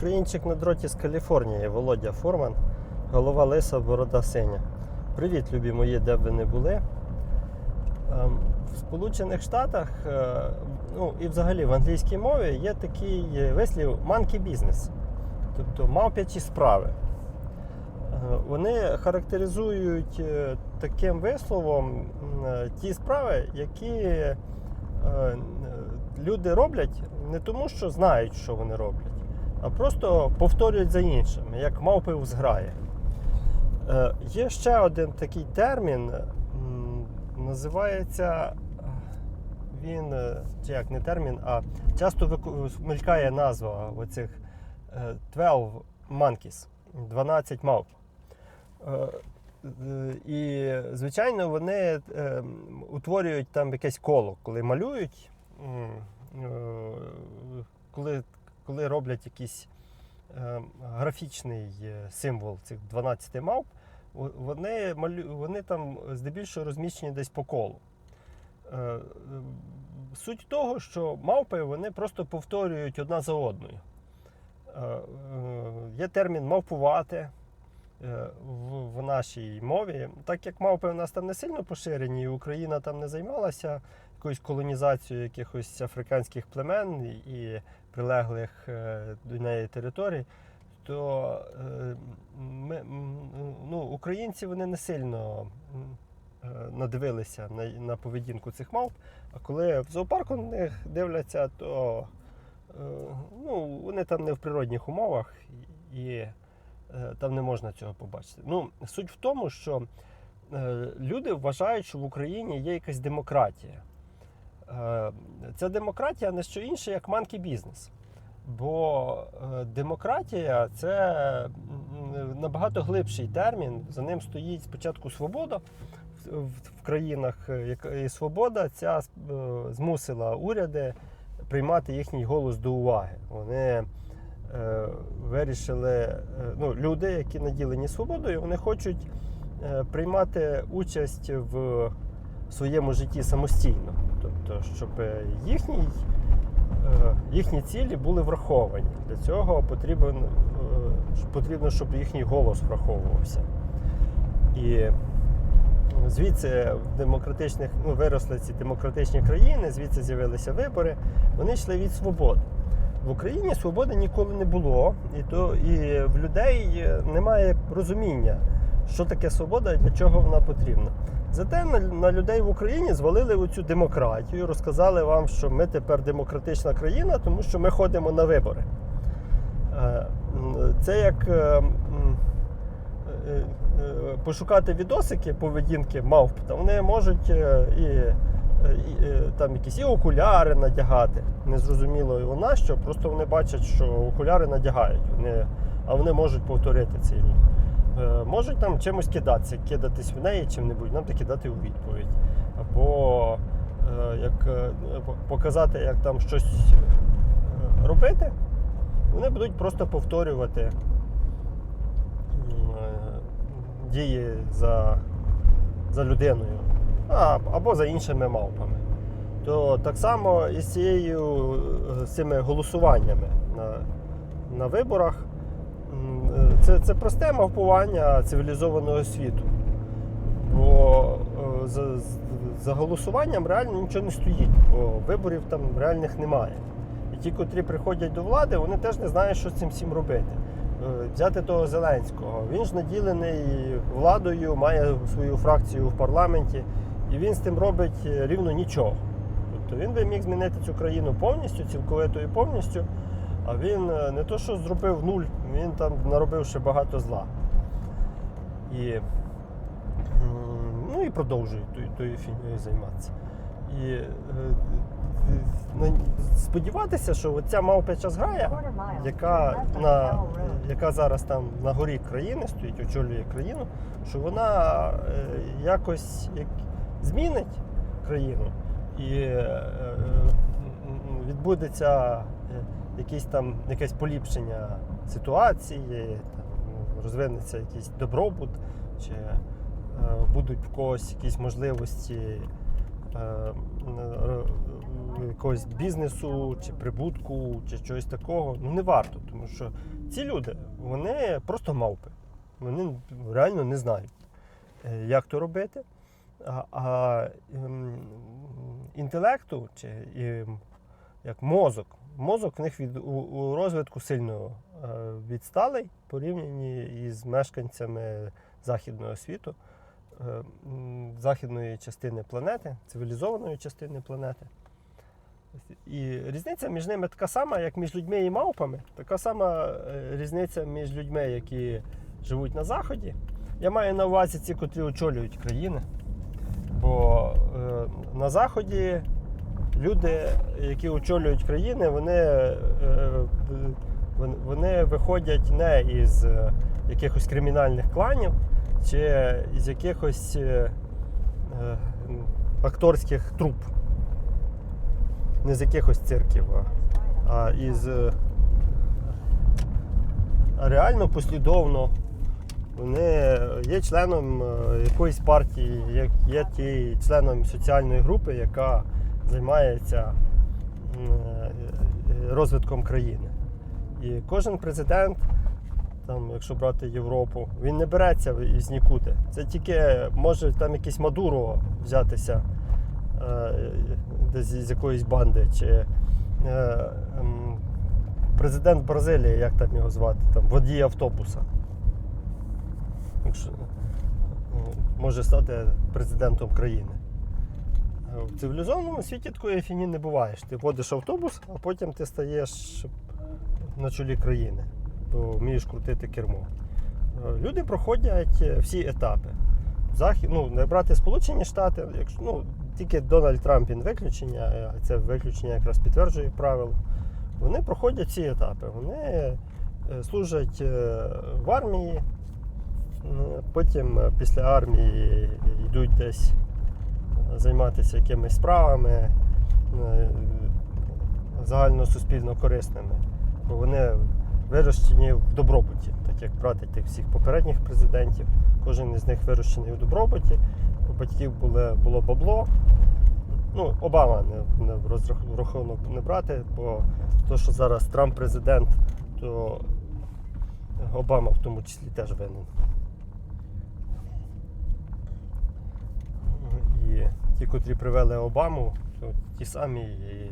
Українчик на дроті з Каліфорнії, Володя Форман, голова Лиса, борода синя. Привіт, любі мої, де б ви не були. Ем, В Сполучених Штатах, е, ну і взагалі в англійській мові є такий е, вислів monkey business, тобто мавпячі справи. Е, Вони характеризують таким висловом ті справи, які люди роблять не тому, що знають, що вони роблять, а просто повторюють за іншими, як мавпи в зграї. Е, Є ще один такий термін, називається е, він, е, чи як не термін, а часто мелькає назва оцих е, 12 monkeys, 12 мавп. Е, е, І, звичайно, вони е, утворюють там якесь коло, коли малюють, е, коли, коли роблять якийсь е, графічний е, символ цих 12 мавп, вони, малю, вони там здебільшого розміщені десь по колу. Е, е, Суть того, що мавпи вони просто повторюють одна за одною. Е, е, Є термін мавпувати е, в, в нашій мові. Так як мавпи у нас там не сильно поширені, і Україна там не займалася якоюсь колонізацією якихось африканських племен і прилеглих е, до неї територій, то е, ми, ну, українці вони не сильно е, надивилися на, на поведінку цих мавп. А коли в зоопарку на них дивляться, то ну, вони там не в природних умовах і там не можна цього побачити. Ну, суть в тому, що люди вважають, що в Україні є якась демократія. Е, Ця демократія не що інше, як манкі бізнес. Бо е, демократія це набагато глибший термін. За ним стоїть спочатку свобода в, країнах, е, і свобода ця змусила уряди приймати їхній голос до уваги. Вони вирішили, ну, люди, які наділені свободою, вони хочуть приймати участь в своєму житті самостійно. Тобто, щоб їхній, е, їхні цілі були враховані. Для цього потрібен, е, потрібно, щоб їхній голос враховувався. І звідси в демократичних, ну, виросли ці демократичні країни, звідси з'явилися вибори, вони йшли від свободи. В Україні свободи ніколи не було, і, то, і в людей немає розуміння, що таке свобода і для чого вона потрібна. Зате на, людей в Україні звалили оцю демократію, розказали вам, що ми тепер демократична країна, тому що ми ходимо на вибори. Е, Це як е, е, пошукати відосики поведінки мавп, та вони можуть і, і, там якісь і окуляри надягати. Незрозуміло і на що, просто вони бачать, що окуляри надягають, вони, а вони можуть повторити цей рух. Е, Можуть там чимось кидатися, кидатись в неї чим-небудь, нам таки дати у відповідь. Або е, як е, показати, як там щось робити, вони будуть просто повторювати дії за, за людиною, або за іншими мавпами. То так само і з цією з цими голосуваннями на, на виборах. Це, це просте мавпування цивілізованого світу. Бо е, за, за голосуванням реально нічого не стоїть, бо виборів там реальних немає. І ті, котрі приходять до влади, вони теж не знають, що з цим всім робити. Е, Взяти того Зеленського. Він ж наділений владою, має свою фракцію в парламенті, і він з тим робить е, рівно нічого. Тобто він би міг змінити цю країну повністю, цілковито і повністю. А він е, не то, що зробив нуль, він там наробив ще багато зла. І, ну, і продовжує тою, фігнею займатися. І е, сподіватися, що оця мавпяча зграя, яка, на, яка зараз там на горі країни стоїть, очолює країну, що вона е, якось як, змінить країну і відбудеться якийсь там, якесь поліпшення ситуації, там, розвинеться якийсь добробут, чи е, будуть в когось якісь можливості е, якогось бізнесу чи прибутку, чи чогось такого. Ну не варто, тому що ці люди вони просто мавпи. Вони реально не знають, е, як то робити. А, а ем, інтелекту чи ем, як мозок. Мозок в них від, у, у розвитку сильно е, відсталий порівняні із мешканцями західного світу, е, західної частини планети, цивілізованої частини планети. І різниця між ними така сама, як між людьми і мавпами, така сама е, різниця між людьми, які живуть на Заході. Я маю на увазі ці, котрі очолюють країни. Бо е, на Заході люди, які очолюють країни, вони, е, вон- вони виходять не із е, якихось кримінальних кланів чи із якихось е, акторських труп. Не з якихось цирків, а, із реально послідовно вони є членом якоїсь партії, є, є ті членом соціальної групи, яка займається е, розвитком країни. І кожен президент, там, якщо брати Європу, він не береться із нікуди. Це тільки може там якийсь Мадуро взятися е, з якоїсь банди, чи е, ем, президент Бразилії, як там його звати, там, водій автобуса. Якщо, може стати президентом країни. В цивілізованому світі такої фіні не буваєш. Ти водиш автобус, а потім ти стаєш на чолі країни, бо вмієш крутити кермо. Е, Люди проходять е, всі етапи. Захід, ну, не брати Сполучені Штати, якщо, ну, тільки Дональд Трамп він виключення, е, це виключення якраз підтверджує правило. Вони проходять ці етапи. Вони служать в армії, потім після армії йдуть десь займатися якимись справами е, загальносуспільно корисними. Бо вони вирощені в добробуті, так як брати тих всіх попередніх президентів. Кожен із них вирощений в добробуті. У батьків було, було бабло. Ну, Обама не, не в розрах- не брати, бо то, що зараз Трамп президент, то Обама в тому числі теж винен. І ті, котрі привели Обаму, то ті самі і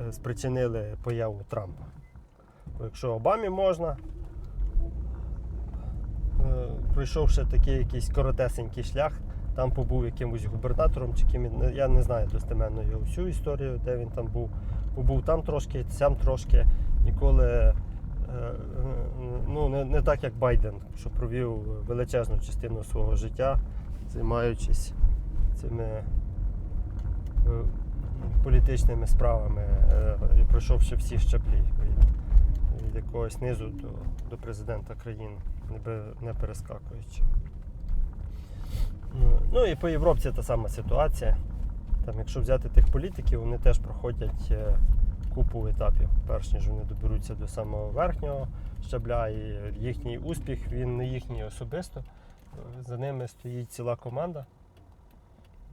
е, спричинили появу Трампа. Бо якщо Обамі можна, е, пройшовши такий якийсь коротесенький шлях, там побув якимось губернатором, чи ким я не знаю достеменно його всю історію, де він там був. Побув там трошки, сям трошки. Ніколи е, ну, не, не так, як Байден, що провів величезну частину свого життя, займаючись цими політичними справами, е, і пройшовши всі щаблі від, якогось низу до, до президента країни, не, перескакуючи. Ну, і по Європі та сама ситуація. Там, якщо взяти тих політиків, вони теж проходять е, купу етапів, перш ніж вони доберуться до самого верхнього щабля, і їхній успіх він не їхній особисто. Е, За ними стоїть ціла команда,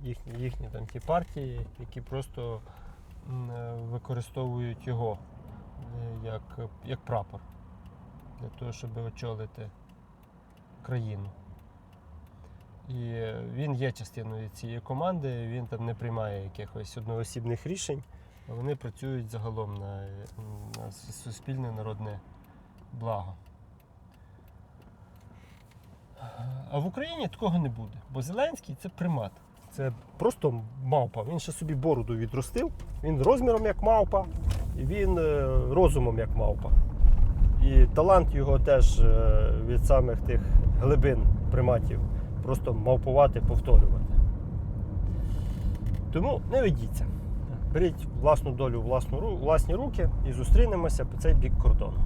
їхні, їхні там ті партії, які просто е, використовують його е, як, як прапор для того, щоб очолити країну. І він є частиною цієї команди, він там не приймає якихось одноосібних рішень, а вони працюють загалом на, на суспільне народне благо. А в Україні такого не буде, бо Зеленський це примат. Це просто мавпа. Він ще собі бороду відростив, він розміром як мавпа, і він е, розумом як мавпа. І талант його теж е, від самих тих глибин приматів просто мавпувати, повторювати. Тому не ведіться. Беріть власну долю власну, власні руки і зустрінемося по цей бік кордону.